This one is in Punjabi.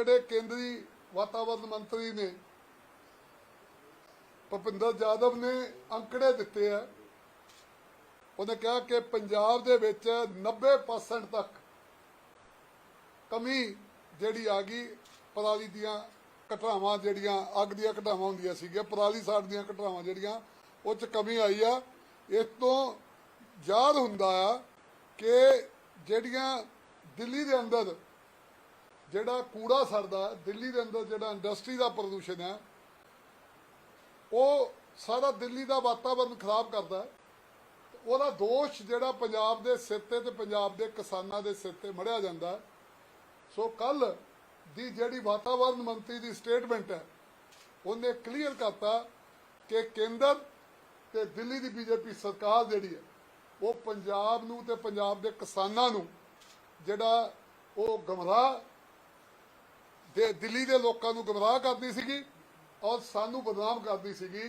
ਜਿਹੜੇ ਕੇਂਦਰੀ ਵਾਤਾਵਰਣ ਮੰਤਰੀ ਨੇ ਭੁਪਿੰਦਰ ਯਾਦਵ ਨੇ ਅੰਕੜੇ ਦਿੱਤੇ ਆ, ਉਹਨੇ ਕਿਹਾ ਕਿ ਪੰਜਾਬ ਦੇ ਵਿੱਚ 90% ਤੱਕ ਕਮੀ ਜਿਹੜੀ ਆ ਗਈ, ਪਰਾਲੀ ਦੀਆਂ ਘਟਨਾਵਾਂ ਜਿਹੜੀਆਂ, ਅੱਗ ਦੀਆਂ ਘਟਨਾਵਾਂ ਹੁੰਦੀਆਂ ਸੀਗੀਆਂ, ਪਰਾਲੀ ਸਾੜ ਦੀਆਂ ਘਟਨਾਵਾਂ ਜਿਹੜੀਆਂ, ਉਹ ਚ ਕਮੀ ਆਈ ਆ। ਇਸ ਤੋਂ ਯਾਦ ਹੁੰਦਾ ਆ ਕਿ ਜਿਹੜੀਆਂ ਦਿੱਲੀ ਦੇ ਅੰਦਰ ਜਿਹੜਾ ਕੂੜਾ ਸਰਦਾ, ਦਿੱਲੀ ਦੇ ਅੰਦਰ ਜਿਹੜਾ ਇੰਡਸਟਰੀ ਦਾ ਪ੍ਰਦੂਸ਼ਣ ਹੈ, ਉਹ ਸਾਰਾ ਦਿੱਲੀ ਦਾ ਵਾਤਾਵਰਨ ਖਰਾਬ ਕਰਦਾ ਉਹਦਾ ਦੋਸ਼ ਜਿਹੜਾ ਪੰਜਾਬ ਦੇ ਸਿਰ ਤੇ ਤੇ ਪੰਜਾਬ ਦੇ ਕਿਸਾਨਾਂ ਦੇ ਸਿਰ ਤੇ ਮੜਿਆ ਜਾਂਦਾ ਸੋ ਕੱਲ ਦੀ ਜਿਹੜੀ ਵਾਤਾਵਰਨ ਮੰਤਰੀ ਦੀ ਸਟੇਟਮੈਂਟ ਹੈ, ਉਹਨੇ ਕਲੀਅਰ ਕਰਤਾ ਕਿ ਕੇਂਦਰ ਤੇ ਦਿੱਲੀ ਦੀ ਬੀਜੇਪੀ ਸਰਕਾਰ ਜਿਹੜੀ ਹੈ, ਉਹ ਪੰਜਾਬ ਨੂੰ ਤੇ ਪੰਜਾਬ ਦੇ ਕਿਸਾਨਾਂ ਨੂੰ ਜਿਹੜਾ ਉਹ ਗਮਰਾਹ ਦੇ ਦਿੱਲੀ ਦੇ ਲੋਕਾਂ ਨੂੰ ਗਮਰਾਹ ਕਰਦੀ ਸੀਗੀ ਔਰ ਸਾਨੂੰ ਬਦਨਾਮ ਕਰਦੀ ਸੀਗੀ।